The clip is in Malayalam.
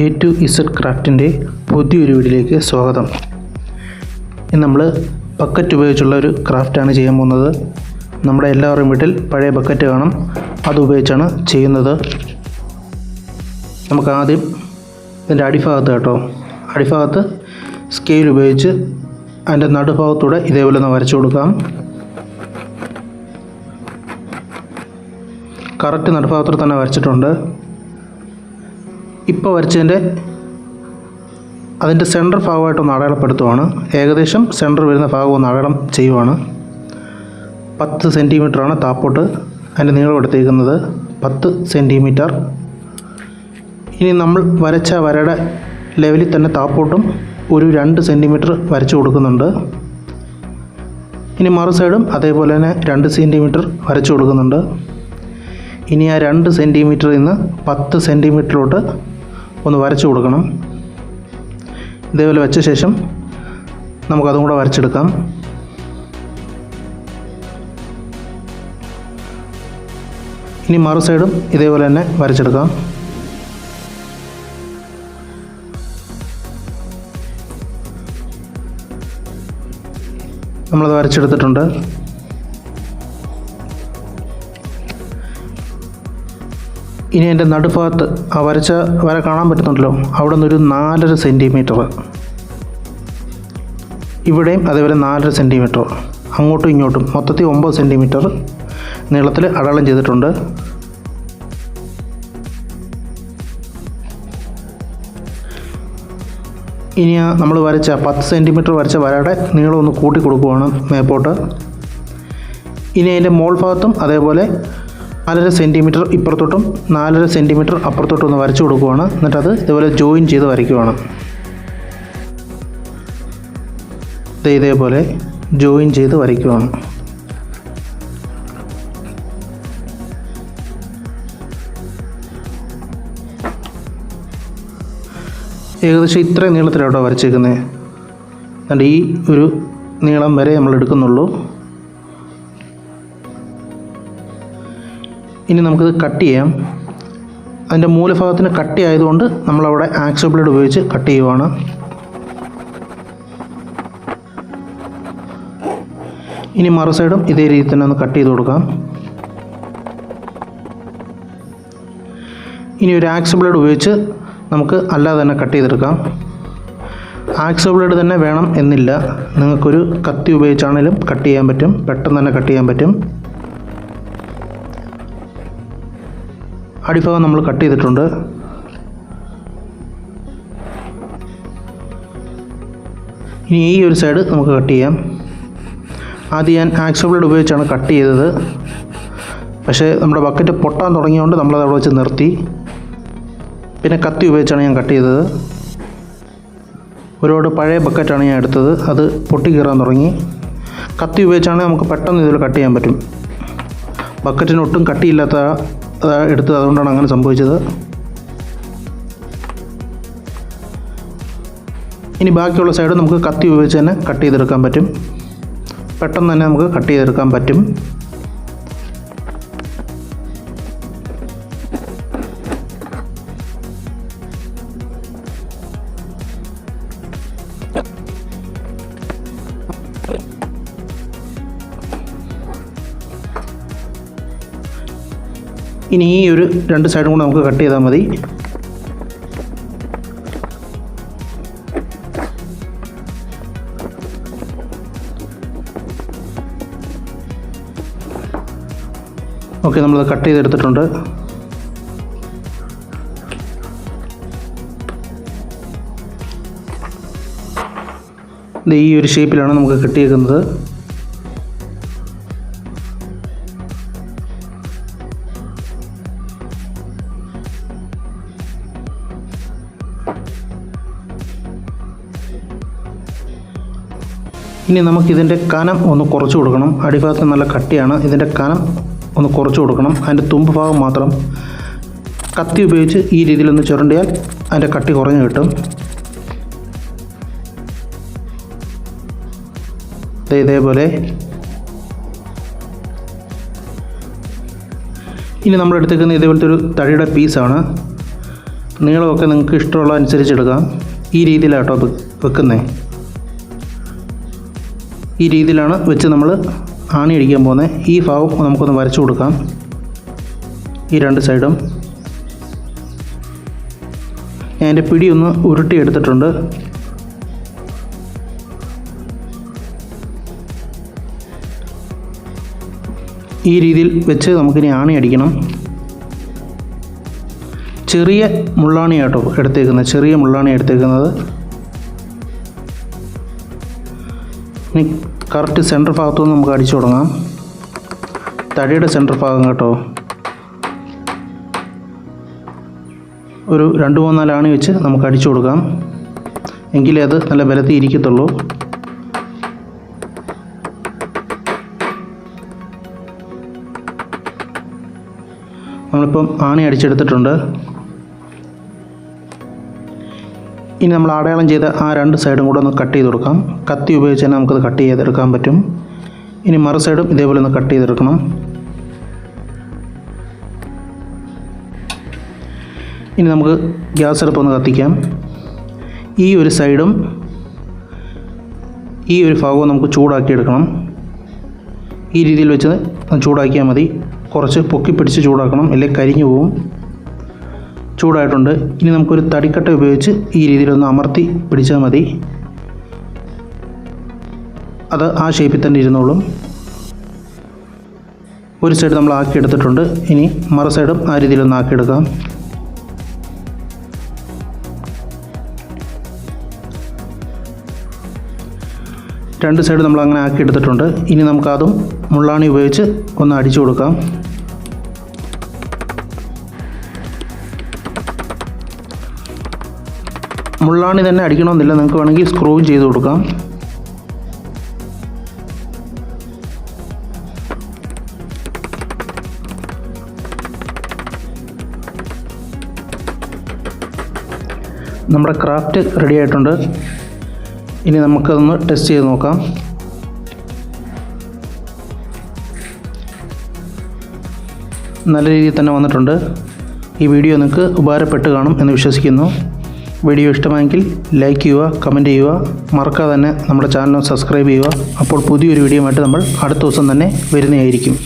എ ടു ഇസഡ് ക്രാഫ്റ്റിന്റെ പുതിയൊരു വീഡിയോയിലേക്ക് സ്വാഗതം. ഇന്ന് നമ്മൾ ബക്കറ്റ് ഉപയോഗിച്ചുള്ള ഒരു ക്രാഫ്റ്റാണ് ചെയ്യാൻ പോകുന്നത്. നമ്മുടെ എല്ലാവരുടെയും വീട്ടിൽ പഴയ ബക്കറ്റ് കാണും അത് ഉപയോഗിച്ചാണ് ചെയ്യുന്നത്. നമുക്ക് ആദ്യം ഇതിന്റെ അടിഭാഗത്ത് കേട്ടോ. അടിഭാഗത്ത് സ്കെയിൽ ഉപയോഗിച്ച് അതിന്റെ നടുഭാഗത്തൂടെ ഇതേപോലെ ഒന്ന് വരച്ചു കൊടുക്കാം. കറക്റ്റ് നടുഭാഗത്തോടെ തന്നെ വരച്ചിട്ടുണ്ട്. ഇപ്പോൾ വരച്ചതിന്റെ അതിന്റെ സെന്റർ ഭാഗമായിട്ടൊന്ന് അടയാളപ്പെടുത്തുവാണ്. ഏകദേശം സെന്റർ വരുന്ന ഭാഗം ഒന്ന് അടയാളം ചെയ്യുവാണ്. പത്ത് സെന്റിമീറ്ററാണ് താപ്പോട്ട്. അതിന്റെ നീളം എടുത്തേക്കുന്നത് പത്ത് സെന്റിമീറ്റർ ഇനി നമ്മൾ വരച്ച വരയുടെ ലെവലിൽ തന്നെ താപ്പോട്ടും ഒരു രണ്ട് സെന്റിമീറ്റർ വരച്ചു കൊടുക്കുന്നുണ്ട്. ഇനി മറു സൈഡും അതേപോലെ തന്നെ രണ്ട് സെന്റിമീറ്റർ വരച്ചു കൊടുക്കുന്നുണ്ട്. ഇനി ആ രണ്ട് സെന്റിമീറ്ററിൽ നിന്ന് പത്ത് സെന്റിമീറ്ററിലോട്ട് ഒന്ന് വരച്ചു കൊടുക്കണം. ഇതേപോലെ വെച്ച ശേഷം നമുക്കതും കൂടെ വരച്ചെടുക്കാം. ഇനി മറു സൈഡും ഇതേപോലെ തന്നെ വരച്ചെടുക്കാം. നമ്മളത് വരച്ചെടുത്തിട്ടുണ്ട്. ഇനി എന്റെ നടുഭാഗത്ത് ആ വരച്ച വര കാണാൻ പറ്റുന്നുണ്ടല്ലോ. അവിടെ നിന്നൊരു നാലര സെന്റിമീറ്റർ ഇവിടെയും അതേപോലെ നാലര സെന്റിമീറ്റർ അങ്ങോട്ടും ഇങ്ങോട്ടും മൊത്തത്തിൽ ഒമ്പത് സെന്റിമീറ്റർ നീളത്തിൽ അടയാളം ചെയ്തിട്ടുണ്ട്. ഇനി നമ്മൾ വരച്ച പത്ത് സെന്റിമീറ്റർ വരച്ച വരയുടെ നീളം ഒന്ന് കൂട്ടി കൊടുക്കുവാണ് മേപ്പോട്ട്. ഇനി അതിന്റെ മോൾ ഭാഗത്തും അതേപോലെ നാലര സെന്റിമീറ്റർ ഇപ്പുറത്തോട്ടും നാലര സെന്റിമീറ്റർ അപ്പുറത്തോട്ടും ഒന്ന് വരച്ചു കൊടുക്കുവാണ്. എന്നിട്ടത് ഇതുപോലെ ജോയിൻ ചെയ്ത് വരയ്ക്കുവാണ്. ഇതേപോലെ ജോയിൻ ചെയ്ത് വരയ്ക്കുവാണ്. ഏകദേശം ഇത്രയും നീളത്തിലാണ് കേട്ടോ വരച്ചേക്കുന്നത് അതുകൊണ്ട് ഈ ഒരു നീളം വരെ നമ്മൾ എടുക്കുന്നുള്ളൂ. ഇനി നമുക്കിത് കട്ട് ചെയ്യാം. അതിന്റെ മൂലഭാഗത്തിന് കട്ടി ആയതുകൊണ്ട് നമ്മളവിടെ ആക്സോ ബ്ലേഡ് ഉപയോഗിച്ച് കട്ട് ചെയ്യുവാണ്. ഇനി മറു സൈഡും ഇതേ രീതിയിൽ തന്നെ ഒന്ന് കട്ട് ചെയ്ത് കൊടുക്കാം. ഇനി ഒരു ആക്സ് ബ്ലേഡ് ഉപയോഗിച്ച് നമുക്ക് അല്ലാതെ തന്നെ കട്ട് ചെയ്തെടുക്കാം. ആക്സ് ബ്ലേഡ് തന്നെ വേണം എന്നില്ല. നിങ്ങൾക്കൊരു കത്തി ഉപയോഗിച്ചാണെങ്കിലും കട്ട് ചെയ്യാൻ പറ്റും. പെട്ടെന്ന് തന്നെ കട്ട് ചെയ്യാൻ പറ്റും. അടിഭാഗം നമ്മൾ കട്ട് ചെയ്തിട്ടുണ്ട്. ഇനി ഈ ഒരു സൈഡ് നമുക്ക് കട്ട് ചെയ്യാം. ആദ്യം ഞാൻ ആക്സോ ബ്ലേഡ് ഉപയോഗിച്ചാണ് കട്ട് ചെയ്തത്. പക്ഷേ നമ്മുടെ ബക്കറ്റ് പൊട്ടാൻ തുടങ്ങിയതുകൊണ്ട് നമ്മളത് അവിടെ വെച്ച് നിർത്തി. പിന്നെ കത്തി ഉപയോഗിച്ചാണ് ഞാൻ കട്ട് ചെയ്തത്. ഒരുപാട് പഴയ ബക്കറ്റാണ് ഞാൻ എടുത്തത്. അത് പൊട്ടി കീറാൻ തുടങ്ങി. കത്തി ഉപയോഗിച്ചാണെങ്കിൽ നമുക്ക് പെട്ടെന്ന് ഇതിൽ കട്ട് ചെയ്യാൻ പറ്റും. ബക്കറ്റിന് ഒട്ടും കട്ടിയില്ലാത്ത എടുത്തത്. അതുകൊണ്ടാണ് അങ്ങനെ സംഭവിച്ചത്. ഇനി ബാക്കിയുള്ള സൈഡ് നമുക്ക് കത്തി ഉപയോഗിച്ച് തന്നെ കട്ട് ചെയ്തെടുക്കാൻ പറ്റും. പെട്ടെന്ന് തന്നെ നമുക്ക് കട്ട് ചെയ്തെടുക്കാൻ പറ്റും. ഇനി ഈ ഒരു രണ്ട് സൈഡും കൂടെ നമുക്ക് കട്ട് ചെയ്താൽ മതി. ഓക്കെ നമ്മളത് കട്ട് ചെയ്തെടുത്തിട്ടുണ്ട്. ഈ ഒരു ഷേപ്പിലാണ് നമുക്ക് കിട്ടിയേക്കുന്നത്. ഇനി നമുക്കിതിന്റെ കനം ഒന്ന് കുറച്ച് കൊടുക്കണം. അടിഭാഗത്ത് നല്ല കട്ടിയാണ്. ഇതിന്റെ കനം ഒന്ന് കുറച്ച് കൊടുക്കണം. അതിന്റെ തുമ്പ് ഭാഗം മാത്രം കത്തി ഉപയോഗിച്ച് ഈ രീതിയിലൊന്ന് ചുരണ്ടിയാൽ അതിന്റെ കട്ടി കുറഞ്ഞ് കിട്ടും. ഇതേപോലെ. ഇനി നമ്മൾ എടുത്തേക്കുന്ന ഇതേപോലത്തെ ഒരു തടിയുടെ പീസാണ് നീളമൊക്കെ നിങ്ങൾക്ക് ഇഷ്ടമുള്ള അനുസരിച്ച് എടുക്കാം. ഈ രീതിയിലാട്ടോ വെക്കുന്നത് ഈ രീതിയിലാണ് വെച്ച് നമ്മൾ ആണി അടിക്കാൻ പോകുന്നത് ഈ ഭാവം നമുക്കൊന്ന് വരച്ചു കൊടുക്കാം. ഈ രണ്ട് സൈഡും. ഞാൻ എന്റെ പിടിയൊന്ന് ഉരുട്ടി എടുത്തിട്ടുണ്ട്. ഈ രീതിയിൽ വെച്ച് നമുക്കിനി ആണി അടിക്കണം. ചെറിയ മുള്ളാണി ആട്ടോ എടുത്തേക്കുന്നത്. ചെറിയ മുള്ളാണി എടുത്തേക്കുന്നത്. ഇനി കറക്റ്റ് സെന്റർ ഭാഗത്തുനിന്ന് നമുക്ക് അടിച്ചു തുടങ്ങാം. തടിയുടെ സെന്റർ ഭാഗം കേട്ടോ. ഒരു രണ്ട് മൂന്നാൽ ആണി വെച്ച് നമുക്ക് അടിച്ചു കൊടുക്കാം. എങ്കിലേ അത് നല്ല ബലത്തിൽ ഇരിക്കത്തുള്ളൂ. നമ്മളിപ്പം ആണി അടിച്ചെടുത്തിട്ടുണ്ട്. ഇനി നമ്മൾ അടയാളം ചെയ്ത ആ രണ്ട് സൈഡും കൂടെ ഒന്ന് കട്ട് ചെയ്ത് കൊടുക്കാം കത്തി ഉപയോഗിച്ച് തന്നെ നമുക്കത് കട്ട് ചെയ്തെടുക്കാൻ പറ്റും. ഇനി മറു സൈഡും ഇതേപോലെ ഒന്ന് കട്ട് ചെയ്തെടുക്കണം. ഇനി നമുക്ക് ഗ്യാസ് അടുപ്പ് ഒന്ന് കത്തിക്കാം. ഈ ഒരു സൈഡും ഈ ഒരു ഭാഗവും നമുക്ക് ചൂടാക്കി എടുക്കണം ഈ രീതിയിൽ വെച്ച് ചൂടാക്കിയാൽ മതി. കുറച്ച് പൊക്കി പിടിച്ച് ചൂടാക്കണം. അല്ലെങ്കിൽ കരിഞ്ഞു പോവും. ചൂടായിട്ടുണ്ട്. ഇനി നമുക്കൊരു തടിക്കട്ട ഉപയോഗിച്ച് ഈ രീതിയിലൊന്ന് അമർത്തി പിടിച്ചാൽ മതി. അത് ആ ഷേപ്പിൽ തന്നെ ഇരുന്നോളും. ഒരു സൈഡ് നമ്മൾ ആക്കി എടുത്തിട്ടുണ്ട്. ഇനി മറു സൈഡും ആ രീതിയിലൊന്ന് ആക്കിയെടുക്കാം രണ്ട് സൈഡ് നമ്മൾ അങ്ങനെ ആക്കി എടുത്തിട്ടുണ്ട്. ഇനി നമുക്കതും മുള്ളാണി ഉപയോഗിച്ച് ഒന്ന് അടിച്ചു കൊടുക്കാം. മുള്ളാണി തന്നെ അടിക്കണമെന്നില്ല. നിങ്ങൾക്ക് വേണമെങ്കിൽ സ്ക്രൂ ചെയ്ത് കൊടുക്കാം. നമ്മുടെ ക്രാഫ്റ്റ് റെഡി ആയിട്ടുണ്ട്. ഇനി നമുക്കതൊന്ന് ടെസ്റ്റ് ചെയ്ത് നോക്കാം. നല്ല രീതിയിൽ തന്നെ വന്നിട്ടുണ്ട്. ഈ വീഡിയോ നിങ്ങൾക്ക് ഉപകാരപ്പെട്ട് കാണും എന്ന് വിശ്വസിക്കുന്നു. വീഡിയോ ഇഷ്ടമായെങ്കിൽ ലൈക്ക് ചെയ്യുക കമന്റ് ചെയ്യുക. മറക്കാതെ തന്നെ നമ്മുടെ ചാനൽ സബ്സ്ക്രൈബ് ചെയ്യുക. അപ്പോൾ പുതിയൊരു വീഡിയോ ആയിട്ട് നമ്മൾ അടുത്ത ദിവസം തന്നെ വരുന്നതായിരിക്കും.